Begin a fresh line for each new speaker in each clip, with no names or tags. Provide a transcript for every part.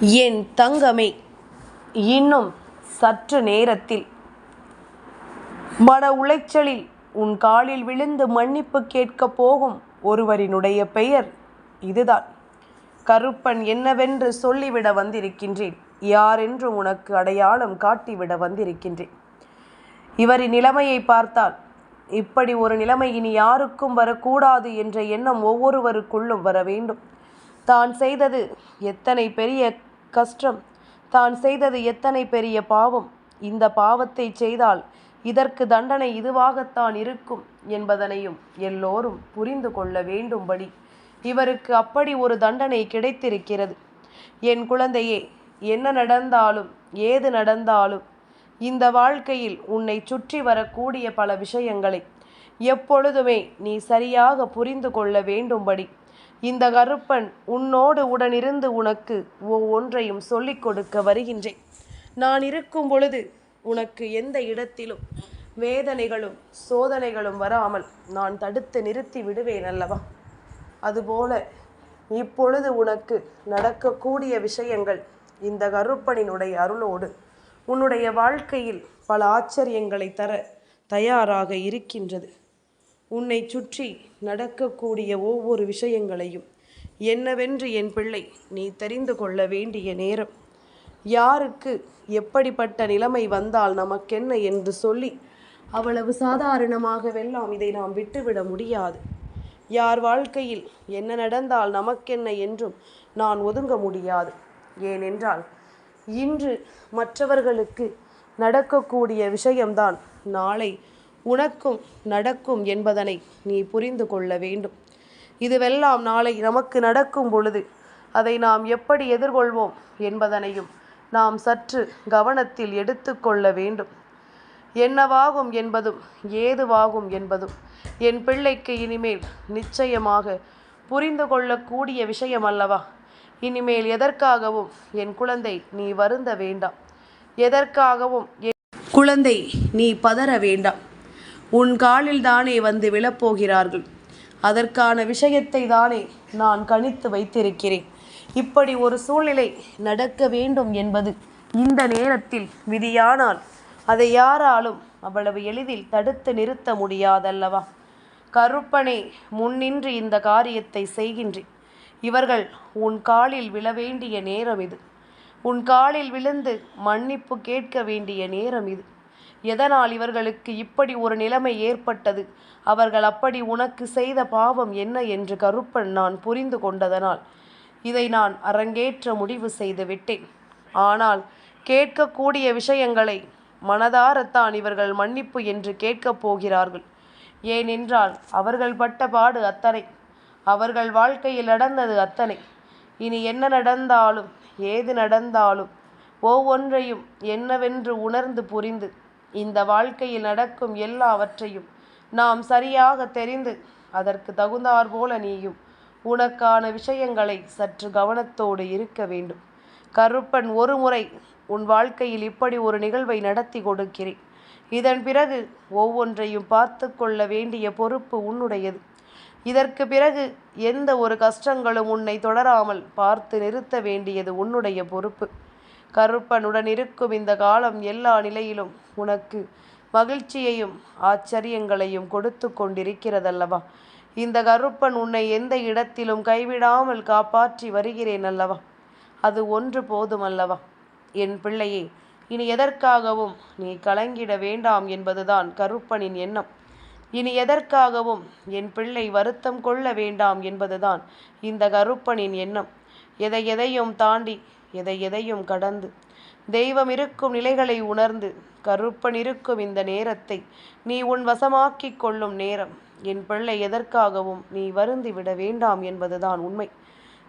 என் தங்கமே இன்னும் சற்று நேரத்தில். மன உளைச்சலில் உன் காலில் விழுந்து மன்னிப்பு கேட்கப் போகும் ஒருவரினுடைய பெயர் இதுதான். கருப்பன் என்னவென்று சொல்லிவிட வந்திருக்கின்றேன். யாரென்று உனக்கு அடையாளம் காட்டிவிட வந்திருக்கின்றேன். இவரின் நிலைமையை பார்த்தால் இப்படி ஒரு நிலைமை இனி யாருக்கும் வரக்கூடாது என்ற எண்ணம் ஒவ்வொருவருக்குள்ளும் வர வேண்டும். தான் செய்தது எத்தனை பெரிய கஷ்டம். தான் செய்தது எத்தனை பெரிய பாவம். இந்த பாவத்தை செய்தால் இதற்கு தண்டனை இதுவாகத்தான் இருக்கும் என்பதனையும் எல்லோரும் புரிந்து கொள்ள வேண்டும்படி. இவருக்கு அப்படி ஒரு தண்டனை கிடைத்திருக்கிறது. என் குழந்தையே என்ன நடந்தாலும் ஏது நடந்தாலும் இந்த வாழ்க்கையில் உன்னை சுற்றி வரக்கூடிய பல விஷயங்களை எப்பொழுதுமே நீ சரியாக புரிந்து கொள்ள வேண்டும்படி. இந்த கருப்பன் உன்னோடு உடனிருந்து உனக்கு ஒவ்வொன்றையும் சொல்லிக் கொடுக்க வருகின்றேன். நான் இருக்கும் பொழுது உனக்கு எந்த இடத்திலும் வேதனைகளும் சோதனைகளும் வராமல் நான் தடுத்து நிறுத்தி விடுவேன் அல்லவா? அதுபோல இப்பொழுது உனக்கு நடக்கக்கூடிய விஷயங்கள் இந்த கருப்பனினுடைய அருளோடு உன்னுடைய வாழ்க்கையில் பல ஆச்சரியங்களை தர தயாராக இருக்கின்றது. உன்னை சுற்றி நடக்கக்கூடிய ஒவ்வொரு விஷயங்களையும் என்னவென்று என் பிள்ளை நீ தெரிந்து கொள்ள வேண்டிய நேரம். யாருக்கு எப்படிப்பட்ட நிலைமை வந்தால் நமக்கென்ன என்று சொல்லி அவ்வளவு சாதாரணமாகவெல்லாம் இதை நாம் விட்டுவிட முடியாது. யார் வாழ்க்கையில் என்ன நடந்தால் நமக்கென்ன என்றும் நான் ஒதுங்க முடியாது. ஏனென்றால் இன்று மற்றவர்களுக்கு நடக்கக்கூடிய விஷயம்தான் நாளை உனக்கும் நடக்கும் என்பதனை நீ புரிந்து கொள்ள வேண்டும். இதுவெல்லாம் நாளை நமக்கு நடக்கும் பொழுது அதை நாம் எப்படி எதிர்கொள்வோம் என்பதனையும் நாம் சற்று கவனத்தில் எடுத்துக்கொள்ள வேண்டும். என்னவாகும் என்பதும் ஏதுவாகும் என்பதும் என் பிள்ளைக்கு இனிமேல் நிச்சயமாக புரிந்து கொள்ளக்கூடிய விஷயம் அல்லவா இனிமேல் எதற்காகவும் என் குழந்தை நீ வருந்த வேண்டாம். எதற்காகவும் என் குழந்தை நீ பதற வேண்டாம். உன் காலில் தானே வந்து விழப்போகிறார்கள். அதற்கான விஷயத்தை தானே நான் கணித்து வைத்திருக்கிறேன். இப்படி ஒரு சூழ்நிலை நடக்க வேண்டும் என்பது இந்த நேரத்தில் விதியானால் அதை யாராலும் அவ்வளவு எளிதில் தடுத்து நிறுத்த முடியாதல்லவா? கருப்பனே முன்னின்று இந்த காரியத்தை செய்கின்றேன். இவர்கள் உன் காலில் விழ வேண்டிய நேரம் இது. உன் காலில் விழுந்து மன்னிப்பு கேட்க வேண்டிய நேரம் இது. எதனால் இவர்களுக்கு இப்படி ஒரு நிலைமை ஏற்பட்டது? அவர்கள் அப்படி உனக்கு செய்த பாவம் என்ன என்று கருப்பன் நான் புரிந்து கொண்டதனால் இதை நான் அரங்கேற்ற முடிவு செய்து விட்டேன். ஆனால் கேட்கக்கூடிய விஷயங்களை மனதாரத்தான் இவர்கள் மன்னிப்பு என்று கேட்கப் போகிறார்கள். ஏனென்றால் அவர்கள் பட்ட பாடு அத்தனை. அவர்கள் வாழ்க்கையில் நடந்தது அத்தனை. இனி என்ன நடந்தாலும் ஏது நடந்தாலும் ஒவ்வொன்றையும் என்னவென்று உணர்ந்து புரிந்து இந்த வாழ்க்கையில் நடக்கும் எல்லாவற்றையும் நாம் சரியாக தெரிந்து அதற்கு தகுந்தார் போல நீயும். உனக்கான விஷயங்களை சற்று கவனத்தோடு இருக்க வேண்டும். கருப்பன் ஒரு முறை உன் வாழ்க்கையில் இப்படி ஒரு நிகழ்வை நடத்தி கொடுக்கிறேன். இதன் பிறகு ஒவ்வொன்றையும் பார்த்து கொள்ள வேண்டிய பொறுப்பு உன்னுடையது. இதற்கு பிறகு எந்த ஒரு கஷ்டங்களும் உன்னை தொடராமல் பார்த்து நிறுத்த வேண்டியது உன்னுடைய பொறுப்பு. கருப்பனுடன் இருக்கும் இந்த காலம் எல்லா நிலையிலும் உனக்கு மகிழ்ச்சியையும் ஆச்சரியங்களையும் கொடுத்து கொண்டிருக்கிறதல்லவா? இந்த கருப்பன் உன்னை எந்த இடத்திலும் கைவிடாமல் காப்பாற்றி வருகிறேன் அல்லவா? அது ஒன்று போதுமல்லவா? என் பிள்ளையே இனி எதற்காகவும் நீ கலங்கிட வேண்டாம் என்பதுதான் கருப்பனின் எண்ணம். இனி எதற்காகவும் என் பிள்ளை வருத்தம் கொள்ள வேண்டாம் என்பதுதான் இந்த கருப்பனின் எண்ணம். எதை எதையும் தாண்டி எதை எதையும் கடந்து. தெய்வம் இருக்கும் நிலைகளை உணர்ந்து கருப்பன் இருக்கும் இந்த நேரத்தை நீ உன் வசமாக்கிக் கொள்ளும் நேரம். என் பிள்ளை எதற்காகவும் நீ வருந்தி விட வேண்டாம் என்பதுதான் உண்மை.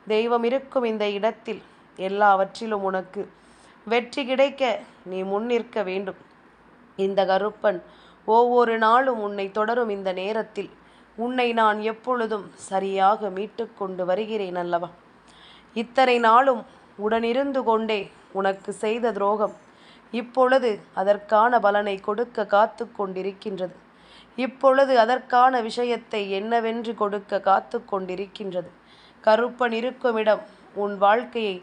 தெய்வம் இருக்கும் இந்த இடத்தில் எல்லாவற்றிலும் உனக்கு வெற்றி கிடைக்க நீ முன்னிற்க வேண்டும். இந்த கருப்பன் ஒவ்வொரு நாளும் உன்னை தொடரும் இந்த நேரத்தில் உன்னை நான் எப்பொழுதும் சரியாக மீட்டு கொண்டு வருகிறேன் அல்லவா? இத்தனை நாளும் உடனிருந்து கொண்டே உனக்கு செய்த துரோகம். இப்பொழுது அதற்கான பலனை கொடுக்க காத்து கொண்டிருக்கின்றது. இப்பொழுது அதற்கான விஷயத்தை என்னவென்று கொடுக்க காத்து கொண்டிருக்கின்றது. கருப்பன் இருக்குமிடம் உன் வாழ்க்கையை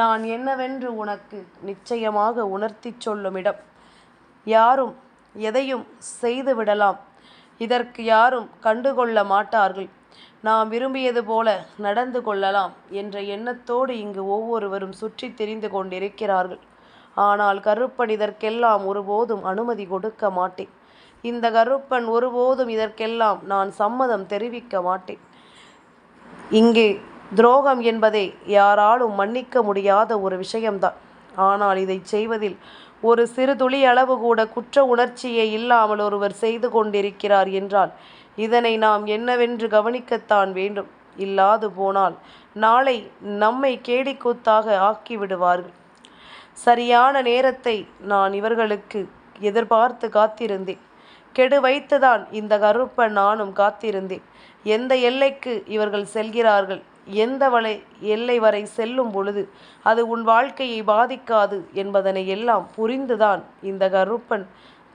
நான் என்னவென்று உனக்கு நிச்சயமாக உணர்த்திச் சொல்லும் இடம் யாரும் எதையும் செய்து விடலாம் இதற்கு யாரும் கண்டுகொள்ள மாட்டார்கள். நாம் விரும்பியது போல நடந்து கொள்ளலாம் என்ற எண்ணத்தோடு இங்கு ஒவ்வொருவரும் சுற்றி திரிந்து கொண்டிருக்கிறார்கள். ஆனால் கருப்பன் இதற்கெல்லாம் ஒருபோதும் அனுமதி கொடுக்க மாட்டேன். இந்த கருப்பன் ஒருபோதும் இதற்கெல்லாம் நான் சம்மதம் தெரிவிக்க மாட்டேன். இங்கே துரோகம் என்பதே யாராலும் மன்னிக்க முடியாத ஒரு விஷயம்தான். ஆனால் இதை செய்வதில் ஒரு சிறு துளி அளவு கூட குற்ற உணர்ச்சியே இல்லாமல் ஒருவர் செய்து கொண்டிருக்கிறார் என்றால் இதனை நாம் என்னவென்று கவனிக்கத்தான் வேண்டும். இல்லாது போனால் நாளை நம்மை கேடிக்கூத்தாக ஆக்கிவிடுவார்கள். சரியான நேரத்தை நான் இவர்களுக்கு எதிர்பார்த்து காத்திருந்தேன். கெடு வைத்துதான் இந்த கருப்பன் நானும் காத்திருந்தேன். எந்த எல்லைக்கு இவர்கள் செல்கிறார்கள்? எந்த வலை எல்லை வரை செல்லும் பொழுது அது உன் வாழ்க்கையை பாதிக்காது என்பதனை எல்லாம் புரிந்துதான் இந்த கருப்பன்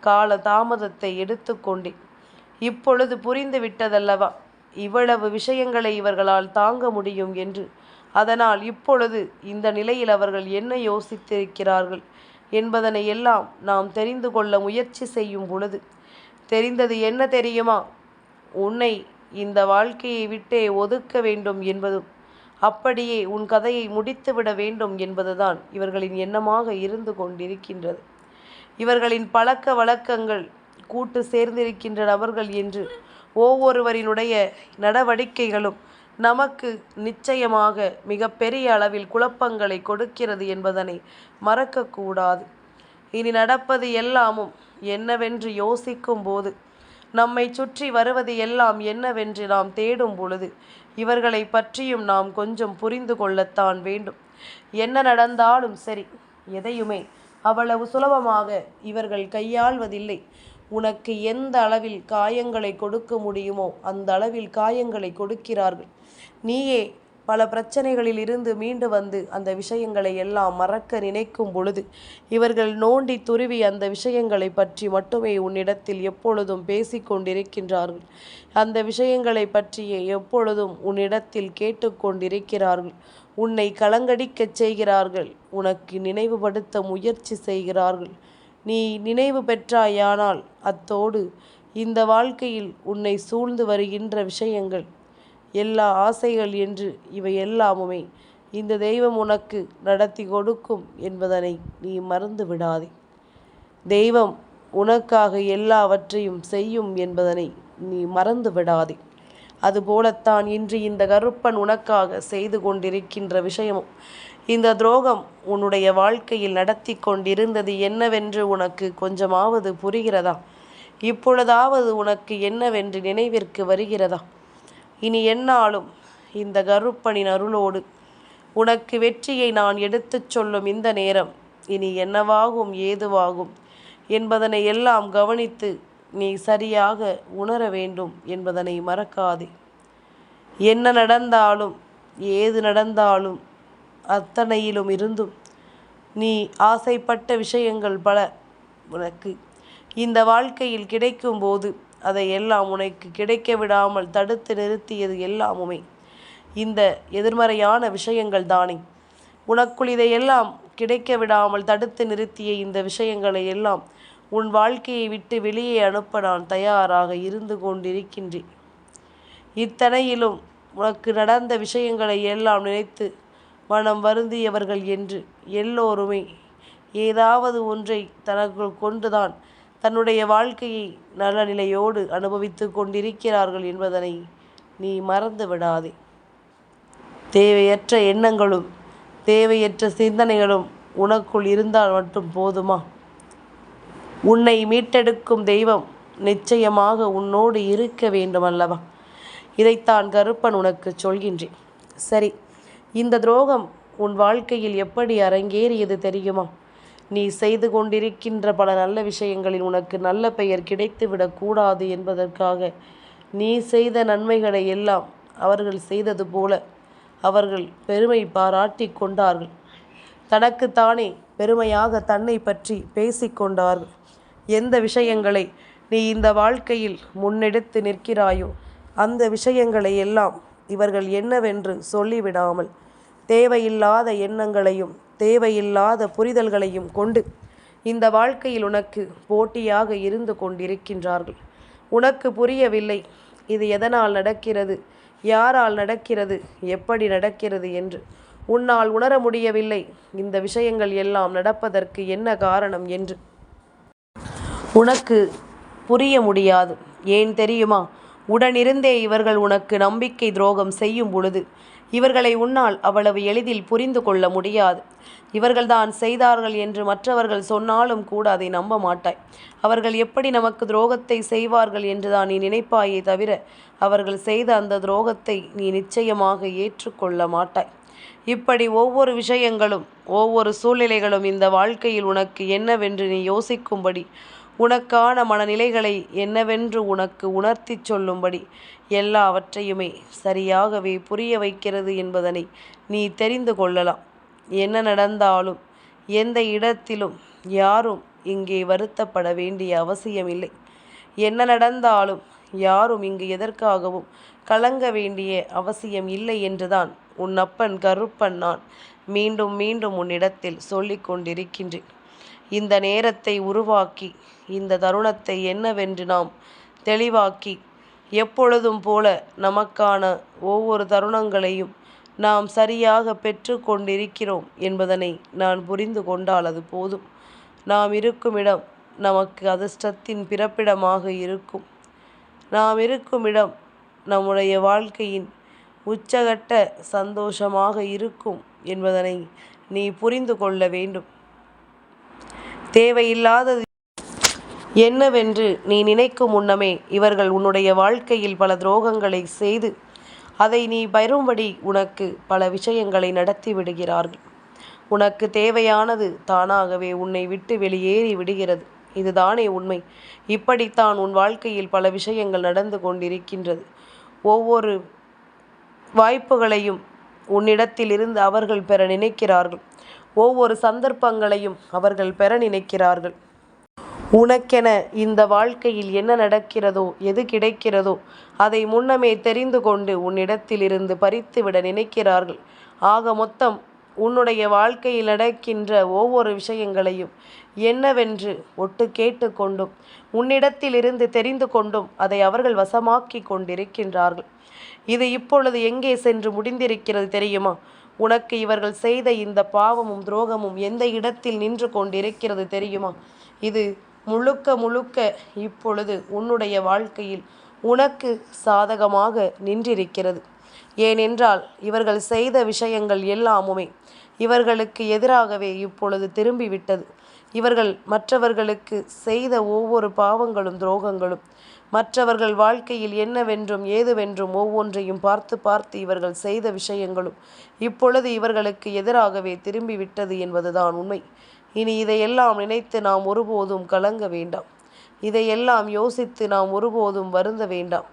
கால தாமதத்தை எடுத்துக்கொண்டேன். இப்பொழுது புரிந்து விட்டதல்லவா இவ்வளவு விஷயங்களை இவர்களால் தாங்க முடியும் என்று. அதனால் இப்பொழுது இந்த நிலையில் அவர்கள் என்ன யோசித்திருக்கிறார்கள் என்பதனை எல்லாம் நாம் தெரிந்து கொள்ள முயற்சி செய்யும் பொழுது தெரிந்தது என்ன தெரியுமா? உன்னை இந்த வாழ்க்கையை விட்டே ஒதுக்க வேண்டும் என்பதும் அப்படியே உன் கதையை முடித்துவிட வேண்டும் என்பதுதான் இவர்களின் எண்ணமாக இருந்து கொண்டிருக்கின்றது. இவர்களின் பழக்க வழக்கங்கள் கூட்டு சேர்ந்திருக்கின்ற நபர்கள் என்று ஒவ்வொருவரினுடைய நடவடிக்கைகளும் நமக்கு நிச்சயமாக மிகப்பெரிய அளவில் குழப்பங்களை கொடுக்கிறது என்பதனை மறக்கக்கூடாது. இனி நடப்பது எல்லாமும் என்னவென்று யோசிக்கும் போது நம்மை சுற்றி வருவது எல்லாம் என்னவென்று நாம் தேடும் பொழுது இவர்களை பற்றியும் நாம் கொஞ்சம் புரிந்து கொள்ளத்தான் வேண்டும். என்ன நடந்தாலும் சரி எதையுமே அவ்வளவு சுலபமாக இவர்கள் கையாள்வதில்லை. உனக்கு எந்த அளவில் காயங்களை கொடுக்க முடியுமோ அந்த அளவில் காயங்களை கொடுக்கிறார்கள். நீயே பல பிரச்சனைகளில் இருந்து மீண்டு வந்து அந்த விஷயங்களை எல்லாம் மறக்க நினைக்கும் பொழுது இவர்கள் நோண்டி துருவி அந்த விஷயங்களை பற்றி மட்டுமே உன்னிடத்தில் எப்பொழுதும் பேசிக்கொண்டிருக்கின்றார்கள் அந்த விஷயங்களை பற்றியே எப்பொழுதும் உன்னிடத்தில் கேட்டுக்கொண்டிருக்கிறார்கள் உன்னை கலங்கடிக்கச் செய்கிறார்கள். உனக்கு நினைவுபடுத்த முயற்சி செய்கிறார்கள். நீ நினைவு பெற்றாயானால் அத்தோடு இந்த வாழ்க்கையில் உன்னை சூழ்ந்து வருகின்ற விஷயங்கள் எல்லா ஆசைகள் என்று இவை எல்லாமுமே இந்த தெய்வம் உனக்கு நடத்தி கொடுக்கும் என்பதனை நீ மறந்து விடாதே. தெய்வம் உனக்காக எல்லாவற்றையும் செய்யும் என்பதனை நீ மறந்து விடாதே. அதுபோலத்தான் இன்று இந்த கருப்பன் உனக்காக செய்து கொண்டிருக்கின்ற விஷயமும் இந்த துரோகம் உன்னுடைய வாழ்க்கையில் நடத்தி கொண்டிருந்தது என்னவென்று உனக்கு கொஞ்சமாவது புரிகிறதா? இப்பொழுதாவது உனக்கு என்னவென்று நினைவிற்கு வருகிறதா? இனி என்னாலும் இந்த கருப்பனின் அருளோடு உனக்கு வெற்றியை நான் எடுத்துச் சொல்லும் இந்த நேரம் இனி என்னவாகும் ஏதுவாகும் என்பதனை எல்லாம் கவனித்து நீ சரியாக உணர வேண்டும் என்பதனை மறக்காதே. என்ன நடந்தாலும் ஏது நடந்தாலும் அத்தனையிலும் இருந்தும் நீ ஆசைப்பட்ட விஷயங்கள் பல உனக்கு. இந்த வாழ்க்கையில் கிடைக்கும் போது அதை எல்லாம் உனக்கு கிடைக்க விடாமல் தடுத்து நிறுத்தியது எல்லாமுமே. இந்த எதிர்மறையான விஷயங்கள் தானே. உனக்குள் இதையெல்லாம் கிடைக்க விடாமல் தடுத்து நிறுத்திய இந்த விஷயங்களை எல்லாம் உன் வாழ்க்கையை விட்டு வெளியே அனுப்ப நான் தயாராக இருந்து கொண்டிருக்கின்றேன். இத்தனையிலும் உனக்கு நடந்த விஷயங்களை எல்லாம் நினைத்து மனம் வருந்தியவர்கள் என்று எல்லோருமே ஏதாவது ஒன்றை தனக்குள் கொண்டுதான் தன்னுடைய வாழ்க்கையை நல்ல நிலையோடு அனுபவித்து கொண்டிருக்கிறார்கள் என்பதனை நீ மறந்து விடாதே. தேவையற்ற எண்ணங்களும் தேவையற்ற சிந்தனைகளும் உனக்குள் இருந்தால் மட்டும் போதுமா? உன்னை மீட்டெடுக்கும் தெய்வம் நிச்சயமாக உன்னோடு இருக்க வேண்டும் அல்லவா இதைத்தான் கருப்பன் உனக்கு சொல்கின்றேன். சரி இந்த துரோகம் உன் வாழ்க்கையில் எப்படி அரங்கேறியது தெரியுமா? நீ செய்து கொண்டிருக்கின்ற பல நல்ல விஷயங்களில் உனக்கு நல்ல பெயர் கிடைத்துவிடக்கூடாது என்பதற்காக நீ செய்த நன்மைகளை எல்லாம் அவர்கள் செய்தது போல அவர்கள் பெருமை பாராட்டி கொண்டார்கள். தனக்குத்தானே பெருமையாக தன்னை பற்றி பேசிக்கொண்டார்கள் எந்த விஷயங்களை நீ இந்த வாழ்க்கையில் முன்னெடுத்து நிற்கிறாயோ அந்த விஷயங்களை எல்லாம் இவர்கள் என்னவென்று சொல்லிவிடாமல் தேவையில்லாத எண்ணங்களையும் தேவையில்லாத புரிதல்களையும் கொண்டு இந்த வாழ்க்கையில் உனக்கு போட்டியாக இருந்து கொண்டிருக்கின்றார்கள். உனக்கு புரியவில்லை இது எதனால் நடக்கிறது யாரால் நடக்கிறது எப்படி நடக்கிறது என்று. உன்னால் உணர முடியவில்லை இந்த விஷயங்கள் எல்லாம் நடப்பதற்கு என்ன காரணம் என்று. உனக்கு புரிய முடியாது ஏன் தெரியுமா? உடனிருந்தே இவர்கள் உனக்கு நம்பிக்கை துரோகம் செய்யும் பொழுது இவர்களை உன்னால் அவ்வளவு எளிதில் புரிந்து கொள்ள முடியாது. இவர்கள்தான் செய்தார்கள் என்று மற்றவர்கள் சொன்னாலும் கூட அதை நம்ப மாட்டாய். அவர்கள் எப்படி நமக்கு துரோகத்தை செய்வார்கள் என்றுதான் நீ நினைப்பாயே தவிர அவர்கள் செய்த அந்த துரோகத்தை நீ நிச்சயமாக ஏற்றுக்கொள்ள மாட்டாய். இப்படி ஒவ்வொரு விஷயங்களும் ஒவ்வொரு சூழ்நிலைகளும் இந்த வாழ்க்கையில் உனக்கு என்னவென்று நீ யோசிக்கும்படி உனக்கான மனநிலைகளை என்னவென்று உனக்கு உணர்த்தி சொல்லும்படி எல்லாவற்றையுமே சரியாகவே புரிய வைக்கிறது என்பதனை நீ தெரிந்து கொள்ளலாம். என்ன நடந்தாலும் எந்த இடத்திலும் யாரும் இங்கே வருத்தப்பட வேண்டிய அவசியமில்லை. என்ன நடந்தாலும் யாரும் இங்கு எதற்காகவும் கலங்க வேண்டிய அவசியம் இல்லை என்றுதான் உன் அப்பன் கருப்பன் நான் மீண்டும் மீண்டும் உன்னிடத்தில் சொல்லிக் கொண்டிருக்கின்றேன். இந்த நேரத்தை உருவாக்கி இந்த தருணத்தை என்னவென்று நாம் தெளிவாக்கி எப்பொழுதும் போல நமக்கான ஒவ்வொரு தருணங்களையும் நாம் சரியாக பெற்று கொண்டிருக்கிறோம் என்பதனை நான் புரிந்து கொண்டால் அது போதும். நாம் இருக்கும் இடம் நமக்கு அதிர்ஷ்டத்தின் பிறப்பிடமாக இருக்கும். நாம் இருக்கும் இடம் நம்முடைய வாழ்க்கையின் உச்சகட்ட சந்தோஷமாக இருக்கும் என்பதனை நீ புரிந்து கொள்ள வேண்டும். தேவையில்லாதது. என்னவென்று நீ நினைக்கும் முன்னமே இவர்கள் உன்னுடைய வாழ்க்கையில் பல துரோகங்களை செய்து அதை நீ பெறும்படி உனக்கு பல விஷயங்களை நடத்தி விடுகிறார்கள். உனக்கு தேவையானது தானாகவே உன்னை விட்டு வெளியேறி விடுகிறது. இதுதானே உண்மை. இப்படித்தான் உன் வாழ்க்கையில் பல விஷயங்கள் நடந்து கொண்டிருக்கின்றது. ஒவ்வொரு வாய்ப்புகளையும் உன்னிடத்திலிருந்து அவர்கள் பெற நினைக்கிறார்கள். ஒவ்வொரு சந்தர்ப்பங்களையும் அவர்கள் பெற நினைக்கிறார்கள். உனக்கென இந்த வாழ்க்கையில் என்ன நடக்கிறதோ எது கிடைக்கிறதோ அதை முன்னமே தெரிந்து கொண்டு உன்னிடத்திலிருந்து பறித்துவிட நினைக்கிறார்கள். ஆக மொத்தம் உன்னுடைய வாழ்க்கையில் நடக்கின்ற ஒவ்வொரு விஷயங்களையும் என்னவென்று ஒட்டு கேட்டு கொண்டும் உன்னிடத்திலிருந்து தெரிந்து கொண்டும் அதை அவர்கள் வசமாக்கி கொண்டிருக்கின்றார்கள். இது இப்பொழுது எங்கே சென்று முடிந்திருக்கிறது தெரியுமா? உனக்கு இவர்கள் செய்த இந்த பாவமும் துரோகமும் எந்த இடத்தில் நின்று கொண்டிருக்கிறது தெரியுமா? இது முழுக்க முழுக்க இப்பொழுது உன்னுடைய வாழ்க்கையில் உனக்கு சாதகமாக நின்றிருக்கிறது. ஏனென்றால் இவர்கள் செய்த விஷயங்கள் எல்லாமுமே இவர்களுக்கு எதிராகவே இப்பொழுது திரும்பிவிட்டது. இவர்கள் மற்றவர்களுக்கு செய்த ஒவ்வொரு பாவங்களும் துரோகங்களும் மற்றவர்கள் வாழ்க்கையில் என்னவென்றும் ஏதுவென்றும் ஒவ்வொன்றையும் பார்த்து பார்த்து இவர்கள் செய்த விஷயங்களும் இப்பொழுது இவர்களுக்கு எதிராகவே திரும்பிவிட்டது என்பதுதான் உண்மை. இனி இதையெல்லாம் நினைத்து நாம் ஒருபோதும் கலங்க வேண்டாம். இதையெல்லாம் யோசித்து நாம் ஒருபோதும் வருந்த வேண்டாம்.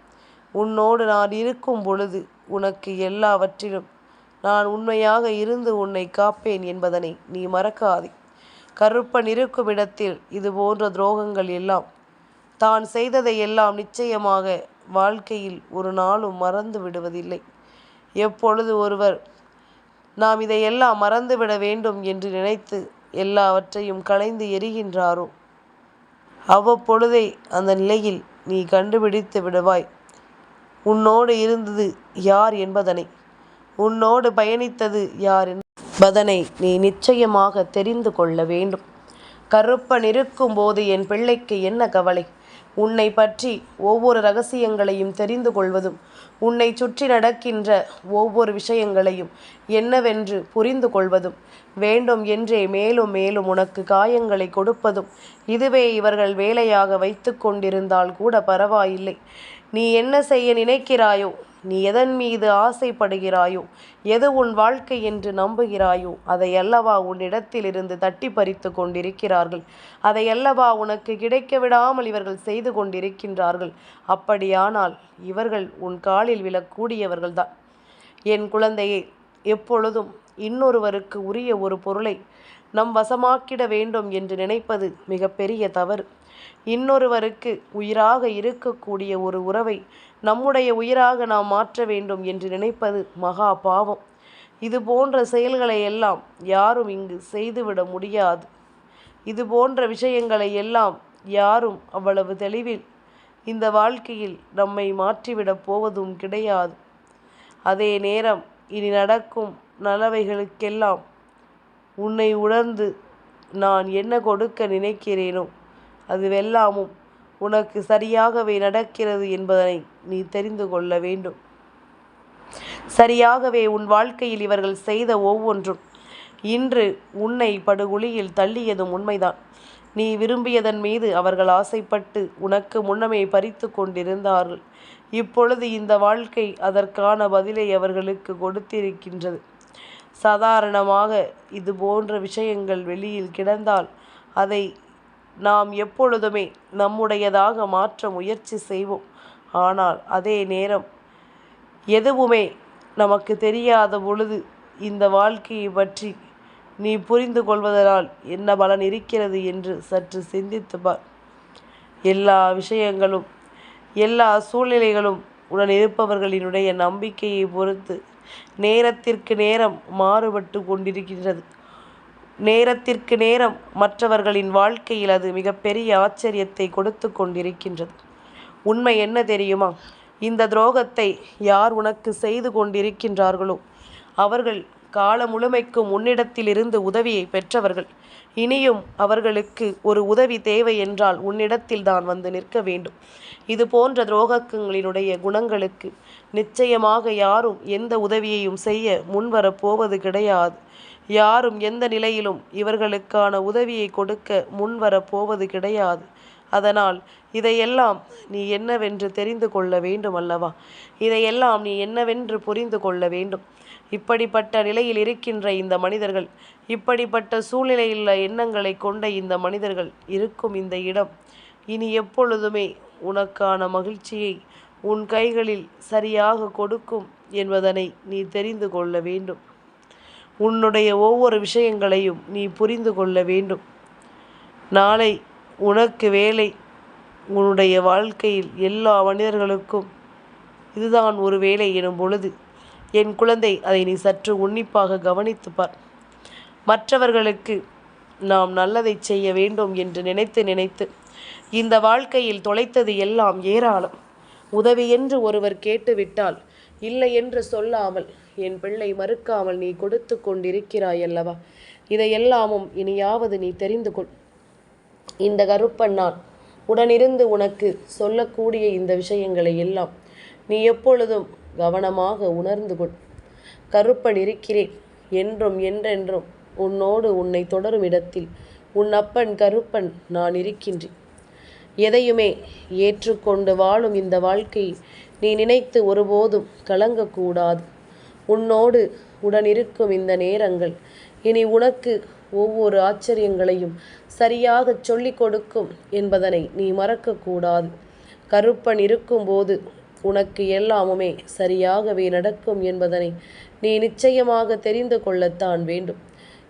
உன்னோடு நான் இருக்கும் பொழுது உனக்கு எல்லாவற்றிலும் நான் உண்மையாக இருந்து உன்னை காப்பேன் என்பதனை நீ மறக்காதே. கருப்பன் இருக்கும் இடத்தில் இது போன்ற துரோகங்கள் எல்லாம் தான் செய்ததை எல்லாம் நிச்சயமாக வாழ்க்கையில் ஒரு நாளும் மறந்து விடுவதில்லை. எப்பொழுது ஒருவர் நாம் இதையெல்லாம் மறந்துவிட வேண்டும் என்று நினைத்து எல்லாவற்றையும் களைந்து எரிகின்றாரோ? அவ்வப்பொழுதே அந்த நிலையில் நீ கண்டுபிடித்து விடுவாய். உன்னோடு இருந்தது யார் என்பதனை உன்னோடு பயணித்தது யார் என்பதனை நீ நிச்சயமாக தெரிந்து கொள்ள வேண்டும். கருப்பன் இருக்கும் போது என் பிள்ளைக்கு என்ன கவலை? உன்னை பற்றி ஒவ்வொரு ரகசியங்களையும் தெரிந்து கொள்வதும் உன்னை சுற்றி நடக்கின்ற ஒவ்வொரு விஷயங்களையும் என்னவென்று புரிந்து கொள்வதும் வேண்டும் என்றே மேலும் மேலும் உனக்கு காயங்களை கொடுப்பதும் இதுவே இவர்கள் வேலையாக வைத்து கொண்டிருந்தால் கூட பரவாயில்லை. நீ என்ன செய்ய நினைக்கிறாயோ நீ எதன் மீது ஆசைப்படுகிறாயோ எது உன் வாழ்க்கை என்று நம்புகிறாயோ அதை அல்லவா உன்னிடத்திலிருந்து தட்டி பறித்து கொண்டிருக்கிறார்கள்? அதை அல்லவா உனக்கு கிடைக்க விடாமல் இவர்கள் செய்து கொண்டிருக்கின்றார்கள்? அப்படியானால் இவர்கள் உன் காலில் விழக்கூடியவர்கள்தான். என் குழந்தையே எப்பொழுதும் இன்னொருவருக்கு உரிய ஒரு பொருளை நம் வசமாக்கிட வேண்டும் என்று நினைப்பது மிகப்பெரிய தவறு. இன்னொருவருக்கு உயிராக இருக்கக்கூடிய ஒரு உறவை நம்முடைய உயிராக நாம் மாற்ற வேண்டும் என்று நினைப்பது மகா பாவம். இது போன்ற செயல்களை எல்லாம் யாரும் இங்கு செய்துவிட முடியாது. இது போன்ற விஷயங்களை எல்லாம் யாரும் அவ்வளவு தெளிவில் இந்த வாழ்க்கையில் நம்மை மாற்றிவிடப் போவதும் கிடையாது. அதே நேரம் இனி நடக்கும் நலவைகளுக்கெல்லாம் உன்னை உணர்ந்து நான் என்ன கொடுக்க நினைக்கிறேனோ அதுவெல்லாமும் உனக்கு சரியாகவே நடக்கிறது என்பதனை நீ தெரிந்து கொள்ள வேண்டும். சரியாகவே உன் வாழ்க்கையில் இவர்கள் செய்த ஒவ்வொன்றும் இன்று உன்னை படுகுழியில் தள்ளியதும் உண்மைதான். நீ விரும்பியதன் மீது அவர்கள் ஆசைப்பட்டு உனக்கு முன்னமே பறித்து கொண்டிருந்தார்கள். இப்பொழுது இந்த வாழ்க்கை அதற்கான பதிலை அவர்களுக்கு கொடுத்திருக்கின்றது. சாதாரணமாக இது போன்ற விஷயங்கள் வெளியில் கிடந்தால் அதை நாம் எப்பொழுதுமே நம்முடையதாக மாற்ற முயற்சி செய்வோம். ஆனால் அதே நேரம் எதுவுமே நமக்கு தெரியாத பொழுது இந்த வாழ்க்கையை பற்றி நீ புரிந்து கொள்வதனால் என்ன பலன் இருக்கிறது என்று சற்று சிந்தித்து பார். எல்லா விஷயங்களும் எல்லா சூழ்நிலைகளும் உடன் இருப்பவர்களினுடைய நம்பிக்கையை பொறுத்து நேரத்திற்கு நேரம் மாறுபட்டு கொண்டிருக்கின்றது. நேரத்திற்கு நேரம் மற்றவர்களின் வாழ்க்கையில் அது மிகப்பெரிய ஆச்சரியத்தை கொடுத்து கொண்டிருக்கின்றது. உண்மை என்ன தெரியுமா? இந்த துரோகத்தை யார் உனக்கு செய்து கொண்டிருக்கின்றார்களோ? அவர்கள் கால முழுமைக்கும் உன்னிடத்திலிருந்து உதவியை பெற்றவர்கள். இனியும் அவர்களுக்கு ஒரு உதவி தேவை என்றால் உன்னிடத்தில் தான் வந்து நிற்க வேண்டும். இது போன்ற துரோகங்களினுடைய குணங்களுக்கு நிச்சயமாக யாரும் எந்த உதவியையும் செய்ய முன்வரப் போவது கிடையாது. யாரும் எந்த நிலையிலும் இவர்களுக்கான உதவியை கொடுக்க முன்வரப் போவது கிடையாது. அதனால் இதையெல்லாம் நீ என்னவென்று தெரிந்து கொள்ள வேண்டும் அல்லவா இதையெல்லாம் நீ என்னவென்று புரிந்து கொள்ள வேண்டும். இப்படிப்பட்ட நிலையில் இருக்கின்ற இந்த மனிதர்கள் இப்படிப்பட்ட சூழ்நிலையில் எண்ணங்களை கொண்ட இந்த மனிதர்கள் இருக்கும் இந்த இடம். இனி எப்பொழுதுமே உனக்கான மகிழ்ச்சியை உன் கைகளில் சரியாக கொடுக்கும் என்பதனை நீ தெரிந்து கொள்ள வேண்டும். உன்னுடைய ஒவ்வொரு விஷயங்களையும் நீ புரிந்து கொள்ள வேண்டும். நாளை உனக்கு வேலை உன்னுடைய வாழ்க்கையில் எல்லா மனிதர்களுக்கும் இதுதான் ஒரு வேலை எனும் பொழுது என் குழந்தை அதை நீ சற்று உன்னிப்பாக கவனித்து பார். மற்றவர்களுக்கு நாம் நல்லதை செய்ய வேண்டும் என்று நினைத்து நினைத்து இந்த வாழ்க்கையில் தொலைத்தது எல்லாம் ஏராளம். உதவி என்று ஒருவர் கேட்டுவிட்டால் இல்லை என்று சொல்லாமல் என் பிள்ளை மறுக்காமல் நீ கொடுத்து கொண்டிருக்கிறாய் அல்லவா? இதையெல்லாமும் இனியாவது நீ தெரிந்து கொள். இந்த கருப்பன் நான் உடனிருந்து உனக்கு சொல்லக்கூடிய இந்த விஷயங்களை எல்லாம் நீ எப்பொழுதும் கவனமாக உணர்ந்து கொள். கருப்பன் இருக்கிறேன் என்றும் என்றென்றும் உன்னோடு உன்னை தொடரும் இடத்தில் உன் அப்பன் கருப்பன் நான் இருக்கின்றேன். எதையுமே ஏற்றுக்கொண்டு வாழும் இந்த வாழ்க்கை நீ நினைத்து ஒருபோதும் கலங்கக்கூடாது. உன்னோடு உடனிருக்கும் இந்த நேரங்கள் இனி உனக்கு ஒவ்வொரு ஆச்சரியங்களையும் சரியாக சொல்லிக் கொடுக்கும் என்பதனை நீ மறக்கக்கூடாது. கருப்பன் இருக்கும்போது உனக்கு எல்லாமுமே சரியாகவே நடக்கும் என்பதனை நீ நிச்சயமாக தெரிந்து கொள்ளத்தான் வேண்டும்.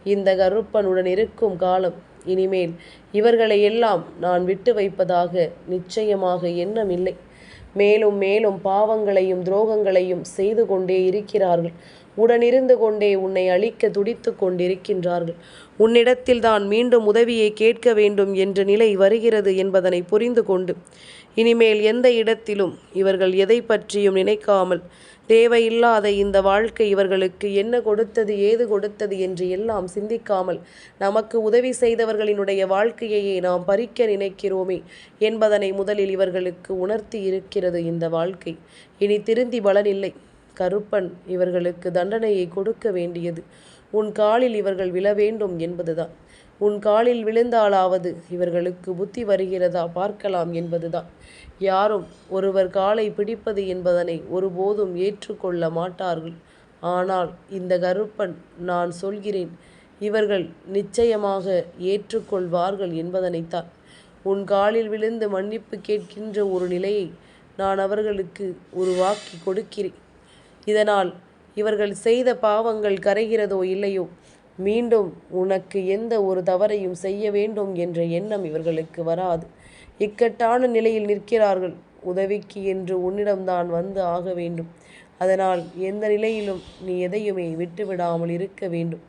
இந்த கருப்பனுடன் இருக்கும் காலம் இனிமேல் இவர்களை எல்லாம் நான் விட்டு வைப்பதாக நிச்சயமாக எண்ணமில்லை. மேலும் மேலும் பாவங்களையும் துரோகங்களையும் செய்து கொண்டே இருக்கிறார்கள். உடனிருந்து கொண்டே உன்னை அழிக்க துடித்து கொண்டிருக்கின்றார்கள். உன்னிடத்தில் தான் மீண்டும் உதவியை கேட்க வேண்டும் என்ற நிலை வருகிறது என்பதனை புரிந்து கொண்டு இனிமேல் எந்த இடத்திலும் இவர்கள் எதை பற்றியும் நினைக்காமல் தேவையில்லாத இந்த வாழ்க்கை இவர்களுக்கு என்ன கொடுத்தது ஏது கொடுத்தது என்று எல்லாம் சிந்திக்காமல் நமக்கு உதவி செய்தவர்களினுடைய வாழ்க்கையையே நாம் பறிக்க நினைக்கிறோமே என்பதனை முதலில் இவர்களுக்கு உணர்த்தி இருக்கிறது இந்த வாழ்க்கை. இனி திருந்தி பலனில்லை. கருப்பன் இவர்களுக்கு தண்டனையை கொடுக்க வேண்டியது. உன் காலில் இவர்கள் விழ வேண்டும் என்பதுதான். உன் காலில் விழுந்தாலாவது இவர்களுக்கு புத்தி வருகிறதா பார்க்கலாம் என்பதுதான். யாரும் ஒருவர் காலை பிடிப்பது என்பதனை ஒருபோதும் ஏற்றுக்கொள்ள மாட்டார்கள். ஆனால் இந்த கருப்பன் நான் சொல்கிறேன் இவர்கள் நிச்சயமாக ஏற்றுக்கொள்வார்கள் என்பதனைத்தான். உன் காலில் விழுந்து மன்னிப்பு கேட்கின்ற ஒரு நிலையை நான் அவர்களுக்கு உருவாக்கி கொடுக்கிறேன். இதனால் இவர்கள் செய்த பாவங்கள் கரைகிறதோ இல்லையோ? மீண்டும் உனக்கு எந்த ஒரு தவறையும் செய்ய வேண்டும் என்ற எண்ணம் இவர்களுக்கு வராது. இக்கட்டான நிலையில் நிற்கிறார்கள். உதவிக்கு என்று உன்னிடம்தான் வந்து ஆக வேண்டும். அதனால் எந்த நிலையிலும் நீ எதையுமே விட்டுவிடாமல் இருக்க வேண்டும்.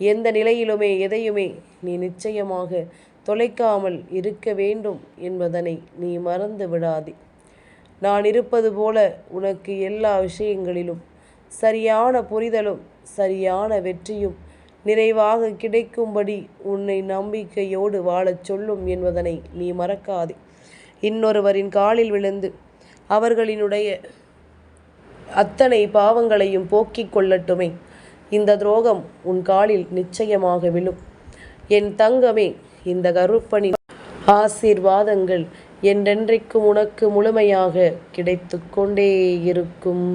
எந்த நிலையிலுமே எதையுமே நீ நிச்சயமாக தொலைக்காமல் இருக்க வேண்டும் என்பதனை நீ மறந்து விடாதே. நான் இருப்பது போல உனக்கு எல்லா விஷயங்களிலும் சரியான புரிதலும் சரியான வெற்றியும் நிறைவாக கிடைக்கும்படி உன்னை நம்பிக்கையோடு வாழச் சொல்லும் என்பதனை நீ மறக்காதே. இன்னொருவரின் காலில் விழுந்து அவர்களினுடைய அத்தனை பாவங்களையும் போக்கிக் கொள்ளட்டுமே. இந்த துரோகம் உன் காலில் நிச்சயமாக விழும். என் தங்கமே இந்த கருப்பணி ஆசீர்வாதங்கள் என்றென்றைக்கும் உனக்கு முழுமையாக கிடைத்து கொண்டே இருக்கும்.